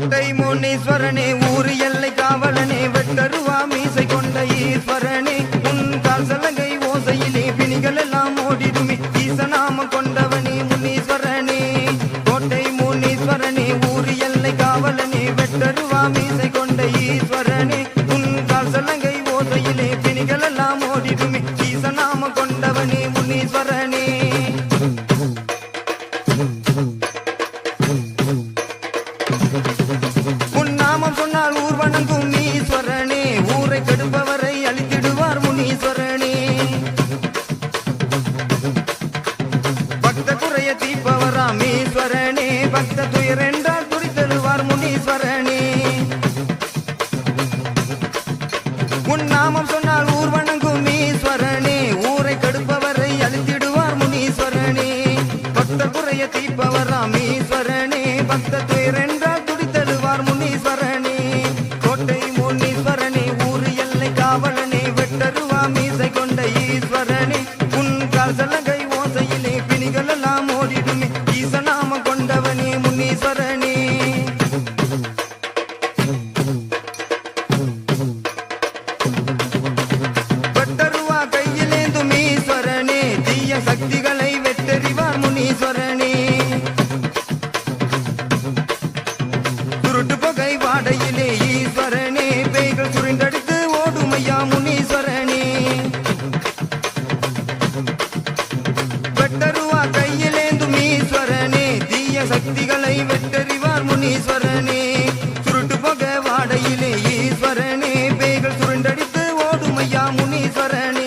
கோட்டை முனீஸ்வரனே ஊர் எல்லை காவலனே வெட்டருவா மீசை கொண்ட ஈஸ்வரனே உன் கால் சலங்கை ஓசையிலே பிணிகள் எல்லாம் ஓடிடுமே ஈசநாம கொண்டவனே முனீஸ்வரனே. கோட்டை முனீஸ்வரனே ஊர் எல்லை காவலனே வெட்டருவா மீசை கொண்ட ஈஸ்வரனே உன் கால் சலங்கை ஓசையிலே பிணிகள் எல்லாம் ஓடிடுமே ஈசநாம கொண்டவனே. குறைய தீப்பவராம் ஈஸ்வரனே பக்த துயரென்றால் துடித்தெழுவார் முனீஸ்வரனே. உன் நாமம் சொன்னால் ஊர் வணங்கும் ஈஸ்வரனே ஊரை கடுப்பவரை அழித்திடுவார் முனீஸ்வரனே. பக்த குறைய தீப்பவர் ஈஸ்வரனே பக்த துயரென்றால் பிணிகள் எல்லாம் ஓடிடுமே. சக்திகளை வெட்டறிவார் முனீஸ்வரனே. சுருட்டு போக வாடையிலே ஈஸ்வரனே. பேய்கள் சுருண்டடித்து ஓடுமையா முனீஸ்வரனே.